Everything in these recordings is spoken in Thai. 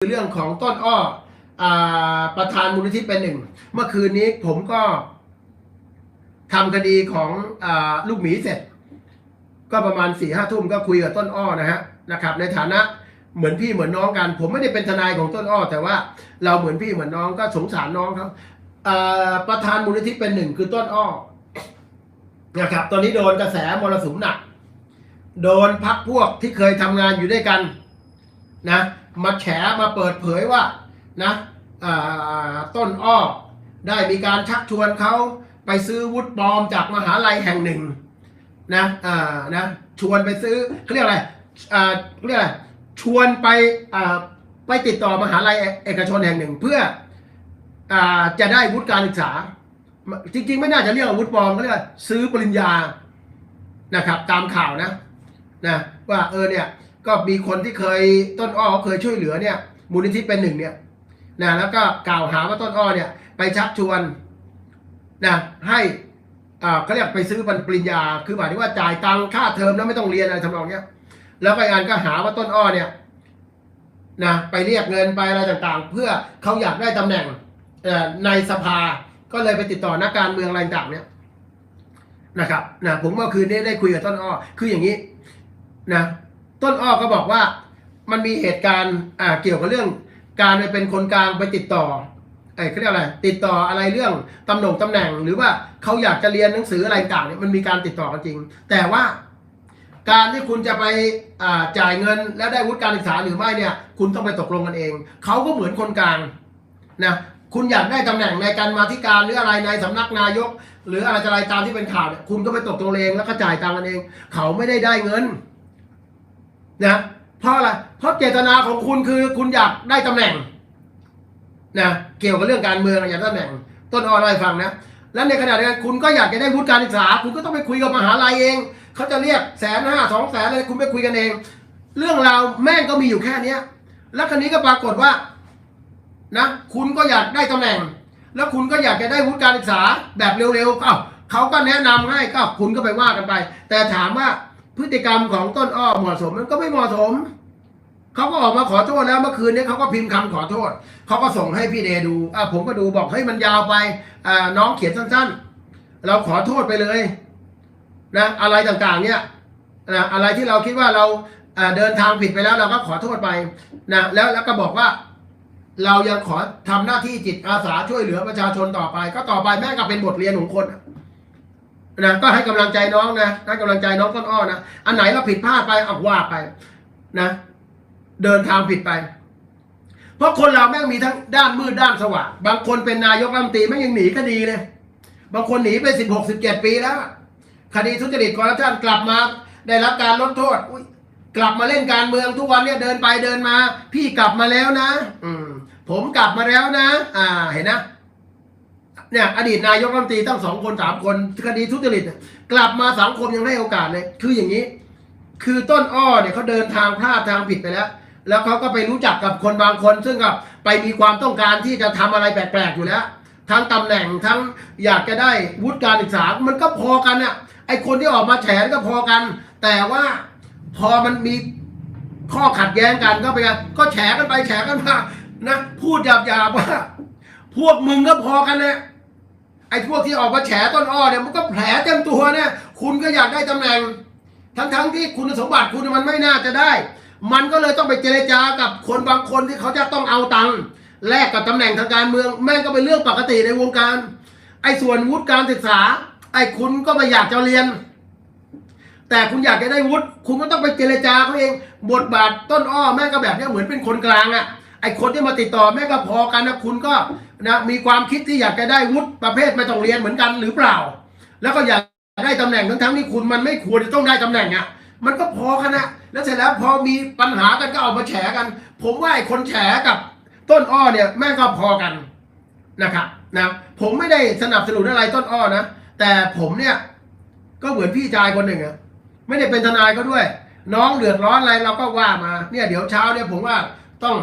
คือเรื่องของต้นอ้ออประธานมูลนิธิเป็นหนึ่ง เมื่อคืนนี้ผมก็ทำคดีของอลูกหมีเสร็จ ก็ประมาณสี่ห้าทุ่มก็คุยกับต้นอ้อนะฮะนะครับ ในฐานะเหมือนพี่เหมือนน้องกัน ผมไม่ได้เป็นทนายของต้นอ้อ แต่ว่าเราเหมือนพี่เหมือนน้องก็สงสารน้องเขาอ่าประธานมูลนิธิเป็นหนึ่งคือต้นอ้อนะครับ ตอนนี้โดนกระแสมรสุมหนัก โดนพักพวกที่เคยทำงานอยู่ด้วยกันนะ มาแฉมาเปิดเผยว่านะต้นอ้อได้มีการชักชวนเขาไปซื้อวุฒิปลอมจากมหาลัยแห่งหนึ่งนะอ่านะชวนไปซื้อเขาเรียกอะไรอ่าเขาเรียกอะไรชวนไปอ่าไปติดต่อมหาลัยเอกชนแห่งหนึ่ง เพื่ออ่าจะได้วุฒิการศึกษา จริง ๆ ไม่น่าจะเรียกวุฒิปลอมเขาเรียกว่าซื้อปริญญานะครับ ตามข่าวนะนะว่าเออเนี่ย ก็มีคนที่เคยต้นอ้อเขาเคยช่วยเหลือเนี่ย มูลนิธิเป็นหนึ่งเนี่ยนะแล้วก็กล่าวหาว่าต้นอ้อเนี่ย ไปชักชวนนะให้อ่าเขาเรียกไปซื้อปริญญา คือหมายถึงว่าจ่ายตังค่าเทอมแล้วไม่ต้องเรียนอะไรทำนองเนี้ย แล้วก็อันก็หาว่าต้นอ้อเนี่ยนะไปเรียกเงินไปอะไรต่างๆ เพื่อเขาอยากได้ตำแหน่งในสภาก็เลยไปติดต่อนักการเมืองอะไรต่างเนี่ยนะครับนะผมเมื่อคืนนี้ได้คุยกับต้นอ้อคืออย่างนี้นะ ต้นอ้อก็บอกว่ามันมีเหตุการณ์อ่าเกี่ยวกับเรื่อง การไปเป็นคนกลางไปติดต่อไอ้เขาเรียกอะไร ติดต่ออะไรเรื่องตำแหน่งตำแหน่ง หรือว่าเขาอยากจะเรียนหนังสืออะไรต่างเนี่ยมันมีการติดต่อกันจริง แต่ว่าการที่คุณจะไปอ่าจ่ายเงินและได้วุฒิการศึกษาหรือไม่เนี่ย คุณต้องไปตกลงกันเอง เขาก็เหมือนคนกลางนะคุณอยากได้ตำแหน่งในการมาธิการหรืออะไรในสำนักนายก หรืออะไรอะไรตามที่เป็นข่าวเนี่ยคุณก็ไปตกลงเองแล้วก็จ่ายตังกันเอง เขาไม่ได้ได้เงิน นะเพราะอะไรเพราะเจตนาของคุณคือคุณอยากได้ตำแหน่งนะเกี่ยวกับเรื่องการเมืองอยากได้ตำแหน่ง ต้นอ้อเล่าให้ฟังนะแล้วในขณะเดียวกันคุณก็อยากจะได้วุฒิการศึกษา คุณก็ต้องไปคุยกับมหาลัยเองเขาจะเรียกแสนห้าสองแสนอะไรคุณไปคุยกันเอง เรื่องราวแม่งก็มีอยู่แค่เนี้ย แล้วคันนี้ก็ปรากฏว่านะคุณก็อยากได้ตำแหน่ง แล้วคุณก็อยากจะได้วุฒิการศึกษาแบบเร็วๆเอ้าเขาก็แนะนำให้ก็คุณก็ไปว่ากันไป แต่ถามว่า พฤติกรรมของต้นอ้อเหมาะสมมันก็ไม่เหมาะสมเขาก็ออกมาขอโทษแล้วเมื่อคืนนี้เขาก็พิมพ์คำขอโทษเขาก็ส่งให้พี่เดดูอ่าผมก็ดูบอกเฮ้ยมันยาวไปอ่าน้องเขียนสั้น ๆ เราขอโทษไปเลยนะอะไรต่างๆ เนี่ยนะอะไรที่เราคิดว่าเราเดินทางผิดไปแล้วเราก็ขอโทษไปนะแล้วแล้วก็บอกว่า เรายังขอทำหน้าที่จิตอาสาช่วยเหลือประชาชนต่อไป ก็ต่อไปแม่ก็เป็นบทเรียนของคน นะก็ให้กำลังใจน้องนะให้กำลังใจน้องต้นอ้อนะอันไหนเราผิดพลาดไปเอาว่าไปนะ เดินทางผิดไป เพราะคนเราแม่งมีทั้งด้านมืดด้านสว่างบางคนเป็นนายกรัฐมนตรีแม่งยังหนีคดีเลย บางคนหนีไปสิบหกสิบเจ็ดปีแล้วคดีทุจริตคอร์รัปชันกลับมาได้รับการลดโทษอุ๊ยกลับมาเล่นการเมืองทุกวันเนี่ยเดินไปเดินมา พี่กลับมาแล้วนะ อืม ผมกลับมาแล้วนะ อ่าเห็นนะ เนี่ยอดีตนายกรัฐมนตรีตั้งสองคนสามคนคดีทุจริตกลับมาสังคมยังให้โอกาสเลย คืออย่างนี้ คือต้นอ้อเนี่ยเขาเดินทางพลาดทางผิดไปแล้ว แล้วเขาก็ไปรู้จักกับคนบางคน ซึ่งกับไปมีความต้องการที่จะทำอะไรแปลกๆอยู่แล้ว ทั้งตำแหน่งทั้งอยากจะได้วุฒิการศึกษา มันก็พอกันเนี่ยไอคนที่ออกมาแฉก็พอกัน แต่ว่าพอมันมีข้อขัดแย้งกันก็ไปกันก็แฉกันไปแฉกันมานะพูดหยาบๆว่าพวกมึงก็พอกันเนี่ย ไอ้พวกที่ออกมาแฉต้นอ้อเนี่ยมันก็แผลเต็มตัวเนี่ยคุณก็อยากได้ตำแหน่ง ทั้งๆที่คุณสมบัติคุณมันไม่น่าจะได้ มันก็เลยต้องไปเจรจากับคนบางคนที่เขาจะต้องเอาตังค์แลกกับตำแหน่งทางการเมืองแม่งก็เป็นเรื่องปกติในวงการ ไอ้ส่วนวุฒิการศึกษา ไอ้คุณก็ไม่อยากจะเรียน แต่คุณอยากจะได้วุฒิคุณก็ต้องไปเจรจาเขาเองบทบาทต้นอ้อแม่งก็แบบเนี้ยเหมือนเป็นคนกลางอะไอ้คนที่มาติดต่อแม่งก็พอกันนะคุณก็ นะมีความคิดที่อยากจะได้วุฒิประเภทไม่ต้องเรียนเหมือนกันหรือเปล่า แล้วก็อยากได้ตำแหน่งทั้งทั้งที่คุณมันไม่ควรจะต้องได้ตำแหน่งอะมันก็พอกันนะแล้วเสร็จแล้วพอมีปัญหากันก็เอามาแฉกัน ผมว่าไอ้คนแฉกับต้นอ้อเนี่ยแม่งก็พอกันนะครับนะผมไม่ได้สนับสนุนอะไรต้นอ้อนะแต่ผมเนี่ยก็เหมือนพี่ชายคนหนึ่งอะไม่ได้เป็นทนายก็ด้วย น้องเดือดร้อนอะไรเราก็ว่ามาเนี่ยเดี๋ยวเช้าเนี่ยผมว่าต้อง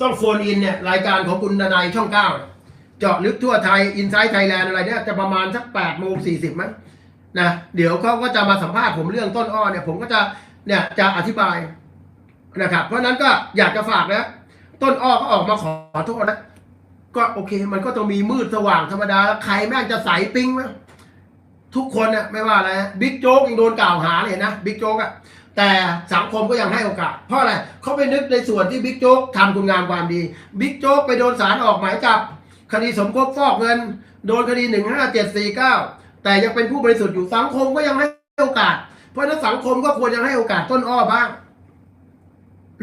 ต้องโฟนอินเนี่ยรายการของคุณดนายช่องเก้าเจาะลึกทั่วไทยอินไซต์ไทยแลนด์อะไรเนี่ยจะประมาณสักแปดโมงสี่สิบมั้งนะเดี๋ยวเขาก็จะมาสัมภาษณ์ผมเรื่องต้นอ้อเนี่ยผมก็จะเนี่ยจะอธิบายนะครับ เพราะนั้นก็อยากจะฝากนะต้นอ้อก็ออกมาขอโทษนะก็โอเค มันก็ต้องมีมืดสว่างธรรมดาใครแม่งจะใสปิ้งไหมทุกคนน่ะไม่ว่าอะไรบิ๊กโจ๊กยังโดนกล่าวหาเลยนะบิ๊กโจ๊กอะ แต่สังคมก็ยังให้โอกาส เพราะอะไรเขาไปนึกในส่วนที่บิ๊กโจ๊กทำคุณงามความดี บิ๊กโจ๊กไปโดนศาลออกหมายจับ คดีสมคบฟอกเงิน โดนคดีหนึ่งห้าเจ็ดสี่เก้าแต่ยังเป็นผู้บริสุทธิ์อยู่สังคมก็ยังให้โอกาส เพราะฉะนั้นสังคมก็ควรจะให้โอกาสต้นอ้อบ้าง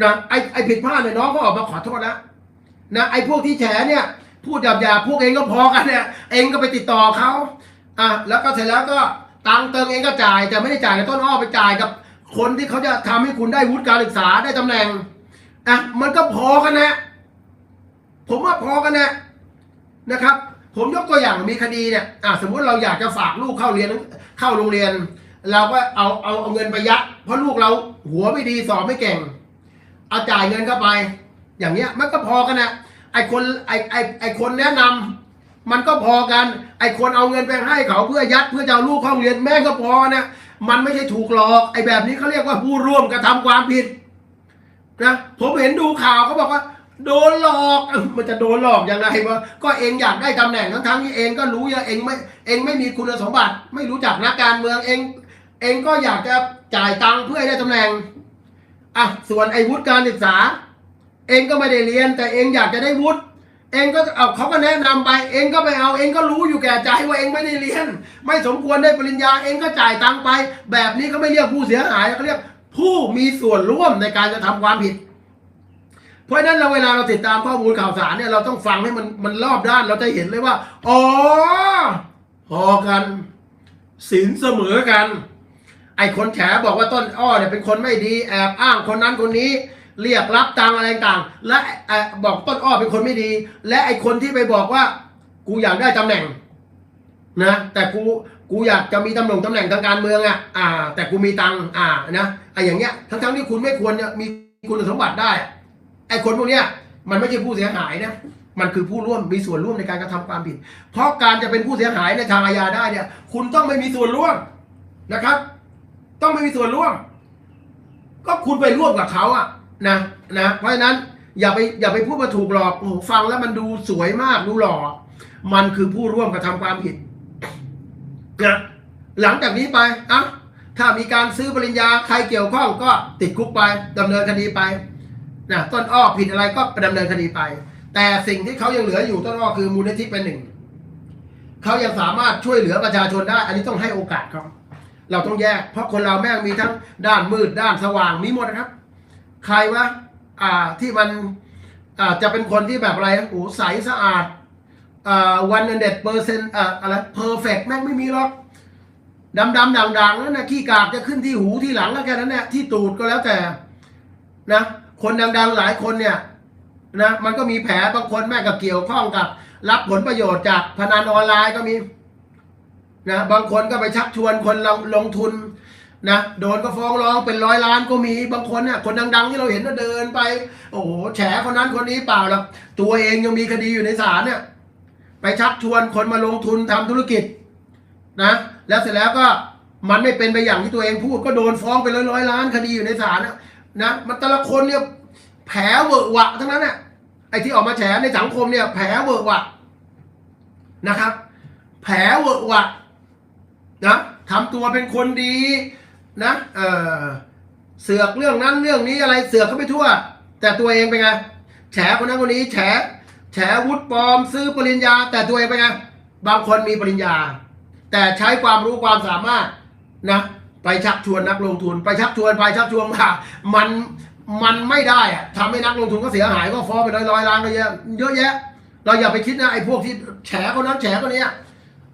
นะไอไอผิดพลาดเนี่ยน้องก็ออกมาขอโทษแล้วนะไอพวกที่แฉเนี่ยพูดหยาบๆพวกเองก็พอกันเนี่ยเองก็ไปติดต่อเขาอะแล้วก็เสร็จแล้วก็ตังเติมเองก็จ่ายแต่ไม่ได้จ่ายกับต้นอ้อไปจ่ายกับ คนที่เขาจะทำให้คุณได้วุฒิการศึกษาได้ตำแหน่งอะมันก็พอกันนะ ผมว่าพอกันนะนะครับ ผมยกตัวอย่างมีคดีเนี่ยอะสมมุติเราอยากจะฝากลูกเข้าเรียนเข้าโรงเรียน เราก็เอาเอาเอาเงินไปยัดเพราะลูกเราหัวไม่ดีสอบไม่เก่ง เอาจ่ายเงินเข้าไป อย่างเงี้ยมันก็พอกันนะไอคนไอไอไอคนแนะนำมันก็พอกัน ไอคนเอาเงินไปให้เขาเพื่อยัดเพื่อจะเอาลูกเข้าเรียนแม่ก็พอนะ มันไม่ใช่ถูกหลอก ไอแบบนี้เขาเรียกว่าผู้ร่วมกระทำความผิดนะผมเห็นดูข่าวเขาบอกว่า โดนหลอกมันจะโดนหลอกยังไงวะก็เองอยากได้ตำแหน่งทั้งทั้งที่เองก็รู้ว่าเองไม่เองไม่มีคุณสมบัติ ไม่รู้จักนักการเมืองเอง เองก็อยากจะจ่ายตังค์เพื่อให้ได้ตำแหน่งอะส่วนไอ้วุฒิการศึกษา เองก็ไม่ได้เรียน แต่เองอยากจะได้วุฒิ เองก็เอาเขาก็แนะนำไป เองก็ไปเอาเองก็รู้อยู่แก่ใจว่าเองไม่ได้เรียน ไม่สมควรได้ปริญญาเองก็จ่ายตังค์ไป แบบนี้เขาไม่เรียกผู้เสียหายเขาเรียกผู้มีส่วนร่วมในการกระทำความผิด เพราะฉะนั้นเราเวลาเราติดตามข้อมูลข่าวสารเนี่ยเราต้องฟังให้มันมันรอบด้านเราจะเห็นเลยว่าอ๋อพอกันสินเสมอกัน ไอ้คนแฉบอกว่าต้นอ้อเนี่ยเป็นคนไม่ดีแอบอ้างคนนั้นคนนี้ เรียกรับตังอะไรต่าง และอบอกต้นอ้อเป็นคนไม่ดี และไอ้คนที่ไปบอกว่า กูอยากได้ตำแหน่งนะแต่กูกูอยากจะมีตำแหน่งตำแหน่งทางการเมืองอะอ่า แต่กูมีตังอ่านะไอ้อย่างเงี้ยทั้งทั้งๆที่คุณไม่ควรจะมีคุณสมบัติได้ไอ้คนพวกเนี้ยมันไม่ใช่ผู้เสียหายนะมันคือผู้ร่วมมีส่วนร่วมในการกระทำความผิด เพราะการจะเป็นผู้เสียหายในทางอาญาได้เนี่ย คุณต้องไม่มีส่วนร่วมนะครับ ต้องไม่มีส่วนร่วม ก็คุณไปร่วมกับเขาอะ นะนะเพราะฉะนั้นอย่าไปอย่าไปพูดมาถูกหลอกโอ้ฟังแล้วมันดูสวยมากดูหล่อ มันคือผู้ร่วมกระทำความผิดนะหลังจากนี้ไปอะถ้ามีการซื้อปริญญาใครเกี่ยวข้องก็ติดคุกไปดำเนินคดีไปนะต้นอ้อผิดอะไรก็ไปดำเนินคดีไป แต่สิ่งที่เขายังเหลืออยู่ต้นอ้อคือมูลนิธิเป็นหนึ่งเขายังสามารถช่วยเหลือประชาชนได้ อันนี้ต้องให้โอกาสเขาเราต้องแยก เพราะคนเราแม่งมีทั้งด้านมืดด้านสว่างมีหมดนะครับ ใครวะอ่าที่มันอ่าจะเป็นคนที่แบบอะไรโอ้ใสสะอาดอ่าวันเด็ดเปอร์เซ็นต์อ่าอะไรเพอร์เฟกแม่งไม่มีหรอกดำดำด่างด่างนั่นนะขี้กากจะขึ้นที่หูที่หลังก็แค่นั้นเนี่ยที่ตูดก็แล้วแต่นะคนดังๆหลายคนเนี่ยนะมันก็มีแผลบางคนแม่งก็เกี่ยวข้องกับ รับผลประโยชน์จากพนันออนไลน์ก็มีนะบางคนก็ไปชักชวนคนลงลงทุน นะโดนก็ฟ้องร้องเป็นร้อยล้านก็มีบางคนเนี่ยคนดัง ๆ ที่เราเห็นเดินไป โอ้โหแฉคนนั้นคนนี้เปล่าหรอกตัวเองยังมีคดีอยู่ในศาลเนี่ย ไปชักชวนคนมาลงทุนทำธุรกิจนะแล้วเสร็จแล้วก็มันไม่เป็นไปอย่างที่ตัวเองพูดก็โดนฟ้องไปร้อยร้อยล้านคดีอยู่ในศาลนะนะมันแต่ละคนเนี่ยแผลเวอะหวะทั้งนั้นน่ะไอ้ที่ออกมาแฉในสังคมเนี่ย แผลเวอะหวะนะครับ แผลเวอะหวะนะทำตัวเป็นคนดี นะเออเสือกเรื่องนั้นเรื่องนี้อะไรเสือกเขาไปทั่ว แต่ตัวเองเป็นไงแฉคนนั้นคนนี้ แฉแฉวุฒิปลอมซื้อปริญญา แต่ตัวเองเป็นไงบางคนมีปริญญา แต่ใช้ความรู้ความสามารถนะไปชักชวนนักลงทุน ไปชักชวนไปชักชวนมามันมันไม่ได้อะทำให้นักลงทุนก็เสียหายก็ฟ้องไปร้อยร้อยล้านก็เยอะเยอะแยะ เราอย่าไปคิดนะไอ้พวกที่แฉคนนั้นแฉคนนี้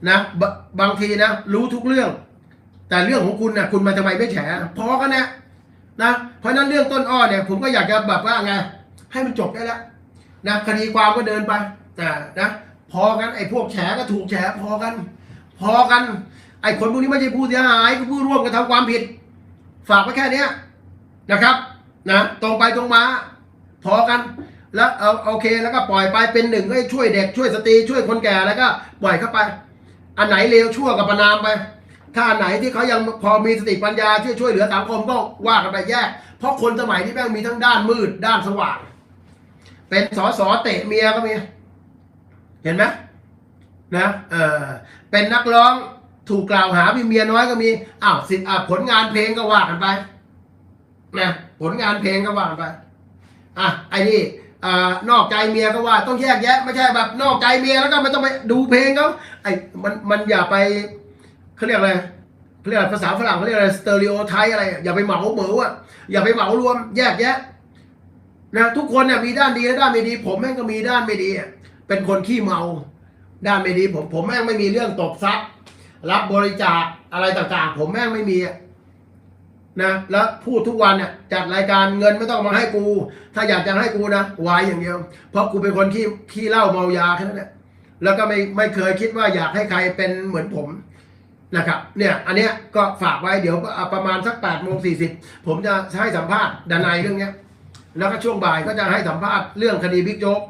นะบบางทีนะรู้ทุกเรื่อง แต่เรื่องของคุณนะคุณมาทำไมไม่แฉพอกันนะนะเพราะนั้นเรื่องต้นอ้อเนี่ย ผมก็อยากจะแบบว่าไงให้มันจบได้แล้วนะคดีความก็เดินไปอ่นะพอกันไอ้พวกแฉก็ถูกแฉพอกัน พอกัน ไอ้คนพวกนี้ไม่ใช่ผู้เสียหายก็ผู้ร่วมกระทำความผิด ฝากไว้แค่เนี้ยนะครับนะตรงไปตรงมา พอกันแล้วเอาโอเคแล้วก็ปล่อยไปเป็นหนึ่งก็ให้ช่วยเด็กช่วยสตรีช่วยคนแก่แล้วก็ปล่อยเข้าไป อันไหนเลวชั่วกับประนามไป ถ้าไหนที่เขายังพอมีสติปัญญาที่ช่วยเหลือสังคมก็ว่ากันไปแยก เพราะคนสมัยนี้แม่งมีทั้งด้านมืดด้านสว่าง เป็นสอสอเตะเมียก็มี เห็นไหมนะเออเป็นนักร้องถูกกล่าวหามีเมียน้อยก็มีอ้าวสิอะผลงานเพลงก็ว่ากันไปนะผลงานเพลงก็ว่ากันไปอะไอ้นี่อ่านอกใจเมียก็ว่าต้องแยกแยะ ไม่ใช่แบบ นอกใจเมียแล้วก็ไม่ต้องไปดูเพลงเขาไอ้มันมันอย่าไป เขาเรียกอะไรเขาเรียกภาษาฝรั่งเขาเรียกอะไรสเตอริโอไทป์อะไร อย่าไปเหมาเหมาอะอย่าไปเหมารวมแยกแยะนะทุกคนเนี่ยมีด้านดีและด้านไม่ดี ผมแม่งก็มีด้านไม่ดี เป็นคนขี้เมา ด้านไม่ดีผมผมแม่งไม่มีเรื่องตบทรัพย์ รับบริจาคอะไรต่างๆ ผมแม่งไม่มีนะแล้วพูดทุกวันเนี่ยจัดรายการเงินไม่ต้องมาให้กู ถ้าอยากจะให้กูนะวายอย่างเดียว เพราะกูเป็นคนขี้ขี้เหล้าเมายาแค่นั้นแหละแล้วก็ไม่ไม่เคยคิดว่าอยากให้ใครเป็นเหมือนผม นะครับเนี่ยอันเนี้ยก็ฝากไว้เดี๋ยวประมาณสัก8ปดโมงสีผมจะให้สัมภาษณ์ดานายเรื่องเนี้ยแล้วก็ช่วงบ่ายก็จะให้สัมภาษณ์เรื่องคดีบิ๊กโจ๊ก